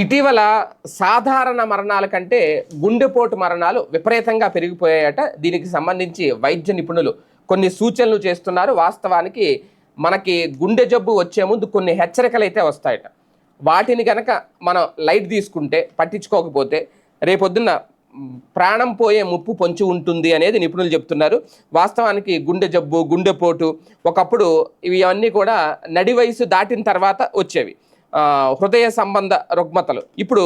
ఇటీవల సాధారణ మరణాల కంటే గుండెపోటు మరణాలు విపరీతంగా పెరిగిపోయాయట. దీనికి సంబంధించి వైద్య నిపుణులు కొన్ని సూచనలు చేస్తున్నారు. వాస్తవానికి మనకి గుండె జబ్బు వచ్చే ముందు కొన్ని హెచ్చరికలు అయితే వస్తాయట. వాటిని కనుక మనం లైట్ తీసుకుంటే పట్టించుకోకపోతే రేపొద్దున్న ప్రాణం పోయే ముప్పు పొంచి ఉంటుంది అనేది నిపుణులు చెప్తున్నారు. వాస్తవానికి గుండె జబ్బు గుండెపోటు ఒకప్పుడు ఇవన్నీ కూడా నడి వయసు దాటిన తర్వాత వచ్చేవి. హృదయ సంబంధ రుగ్మతలు. ఇప్పుడు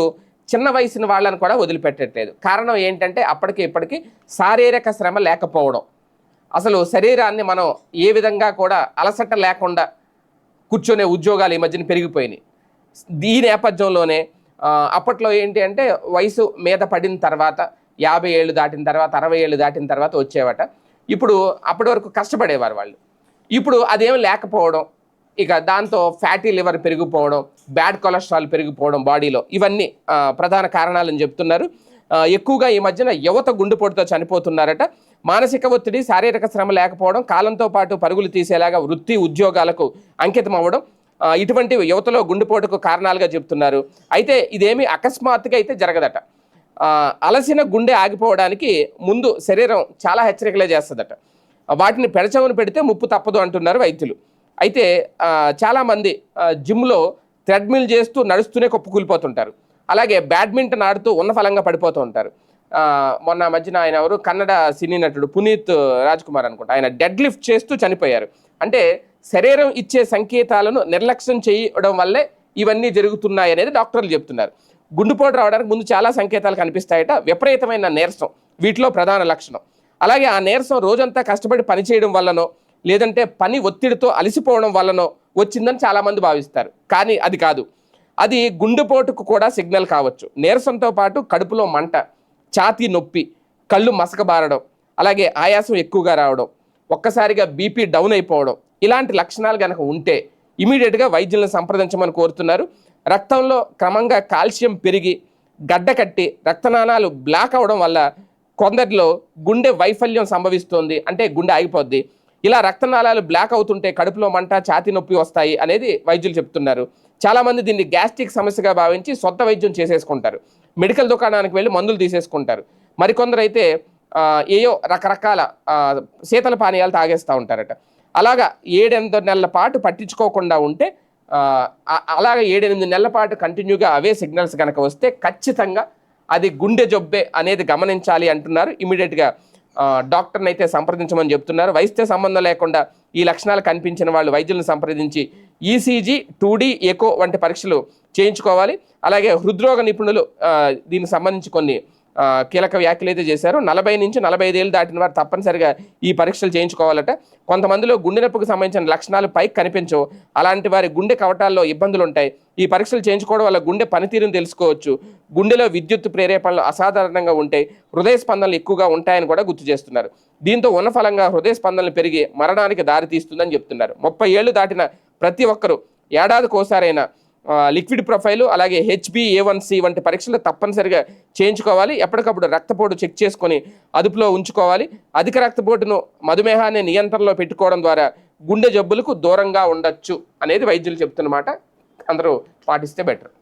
చిన్న వయసున వాళ్ళని కూడా వదిలిపెట్టట్లేదు. కారణం ఏంటంటే అప్పటికి ఇప్పటికి శారీరక శ్రమ లేకపోవడం. అసలు శరీరాన్ని మనం ఏ విధంగా కూడా అలసట లేకుండా కూర్చొనే ఉద్యోగాలు ఈ మధ్యన పెరిగిపోయినాయి. ఈ నేపథ్యంలోనే అప్పట్లో ఏంటి అంటే వయసు మీద పడిన తర్వాత యాభై ఏళ్ళు దాటిన తర్వాత అరవై ఏళ్ళు దాటిన తర్వాత వచ్చేవట. ఇప్పుడు అప్పటి వరకు కష్టపడేవారు వాళ్ళు. ఇప్పుడు అదేం లేకపోవడం ఇక దాంతో ఫ్యాటీ లివర్ పెరిగిపోవడం బ్యాడ్ కొలెస్ట్రాల్ పెరిగిపోవడం బాడీలో. ఇవన్నీ ప్రధాన కారణాలని చెప్తున్నారు. ఎక్కువగా ఈ మధ్యన యువత గుండెపోటుతో చనిపోతున్నారట. మానసిక ఒత్తిడి శారీరక శ్రమ లేకపోవడం కాలంతో పాటు పరుగులు తీసేలాగా వృత్తి ఉద్యోగాలకు అంకితం అవ్వడం ఇటువంటి యువతలో గుండెపోటుకు కారణాలుగా చెప్తున్నారు. అయితే ఇదేమి అకస్మాత్తుగా అయితే జరగదట. అలసిన గుండె ఆగిపోవడానికి ముందు శరీరం చాలా హెచ్చరికలే చేస్తుందట. వాటిని పెడచవును పెడితే ముప్పు తప్పదు అంటున్నారు వైద్యులు. అయితే చాలామంది జిమ్లో థ్రెడ్మిల్ చేస్తూ నడుస్తూనే కుప్పకూలిపోతుంటారు అలాగే బ్యాడ్మింటన్ ఆడుతూ ఉన్న ఫలంగా పడిపోతూ ఉంటారు. మొన్న మధ్యన ఆయన ఎవరు? కన్నడ సినీ నటుడు పునీత్ రాజ్ కుమార్ అనుకుంటా. ఆయన డెడ్ లిఫ్ట్ చేస్తూ చనిపోయారు. అంటే శరీరం ఇచ్చే సంకేతాలను నిర్లక్ష్యం చేయడం వల్లే ఇవన్నీ జరుగుతున్నాయి అనేది డాక్టర్లు చెప్తున్నారు. గుండెపోటు రావడానికి ముందు చాలా సంకేతాలు కనిపిస్తాయట. విపరీతమైన నీరసం వీటిలో ప్రధాన లక్షణం. అలాగే ఆ నీరసం రోజంతా కష్టపడి పని చేయడం వల్లనో లేదంటే పని ఒత్తిడితో అలసిపోవడం వల్లనో వచ్చిందని చాలామంది భావిస్తారు. కానీ అది కాదు. అది గుండెపోటుకు కూడా సిగ్నల్ కావచ్చు. నీరసంతో పాటు కడుపులో మంట ఛాతీ నొప్పి కళ్ళు మసకబారడం అలాగే ఆయాసం ఎక్కువగా రావడం ఒక్కసారిగా బీపీ డౌన్ అయిపోవడం ఇలాంటి లక్షణాలు కనుక ఉంటే ఇమీడియట్గా వైద్యులను సంప్రదించమని కోరుతున్నారు. రక్తంలో క్రమంగా కాల్షియం పెరిగి గడ్డ కట్టి రక్తనాళాలు బ్లాక్ అవడం వల్ల కొందరిలో గుండె వైఫల్యం సంభవిస్తోంది. అంటే గుండె ఆగిపోద్ది. ఇలా రక్తనాళాలు బ్లాక్ అవుతుంటే కడుపులో మంట ఛాతి నొప్పి వస్తాయి అనేది వైద్యులు చెప్తున్నారు. చాలామంది దీన్ని గ్యాస్ట్రిక్ సమస్యగా భావించి సొంత వైద్యం చేసేసుకుంటారు. మెడికల్ దుకాణానికి వెళ్ళి మందులు తీసేసుకుంటారు. మరికొందరైతే ఏయో రకరకాల శీతల పానీయాలు తాగేస్తూ ఉంటారట. అలాగా ఏడెనిమిది నెలల పాటు పట్టించుకోకుండా ఉంటే అలాగే ఏడెనిమిది నెలల పాటు కంటిన్యూగా అవే సిగ్నల్స్ కనుక వస్తే ఖచ్చితంగా అది గుండె జబ్బే అనేది గమనించాలి అంటున్నారు. ఇమీడియట్గా డాక్టర్ని అయితే సంప్రదించమని చెప్తున్నారు. వయసుతో సంబంధం లేకుండా ఈ లక్షణాలు కనిపించిన వాళ్ళు వైద్యులను సంప్రదించి ఈసీజీ టూడీ ఎకో వంటి పరీక్షలు చేయించుకోవాలి. అలాగే హృద్రోగ నిపుణులు దీనికి సంబంధించి కొన్ని కీలక వ్యాఖ్యలు అయితే చేశారు. నలభై నుంచి నలభై ఐదేళ్ళు దాటిన వారు తప్పనిసరిగా ఈ పరీక్షలు చేయించుకోవాలట. కొంతమందిలో గుండె నొప్పికి సంబంధించిన లక్షణాలు పైకి కనిపించవు. అలాంటి వారి గుండె కవటాల్లో ఇబ్బందులు ఉంటాయి. ఈ పరీక్షలు చేయించుకోవడం వల్ల గుండె పనితీరును తెలుసుకోవచ్చు. గుండెలో విద్యుత్ ప్రేరేపణలు అసాధారణంగా ఉంటాయి. హృదయ స్పందనలు ఎక్కువగా ఉంటాయని కూడా గుర్తు చేస్తున్నారు. దీంతో ఉన్న ఫలంగా హృదయ స్పందనలు పెరిగి మరణానికి దారితీస్తుందని చెప్తున్నారు. ముప్పై ఏళ్ళు దాటిన ప్రతి ఒక్కరూ ఏడాదికొకసారైనా లిక్విడ్ ప్రొఫైలు అలాగే హెచ్బి ఏ వన్ సి వంటి పరీక్షలు తప్పనిసరిగా చేయించుకోవాలి. ఎప్పటికప్పుడు రక్తపోటు చెక్ చేసుకొని అదుపులో ఉంచుకోవాలి. అధిక రక్తపోటును మధుమేహాన్ని నియంత్రణలో పెట్టుకోవడం ద్వారా గుండె జబ్బులకు దూరంగా ఉండొచ్చు అనేది వైద్యులు చెప్తున్నమాట. అందరూ పాటిస్తే బెటర్.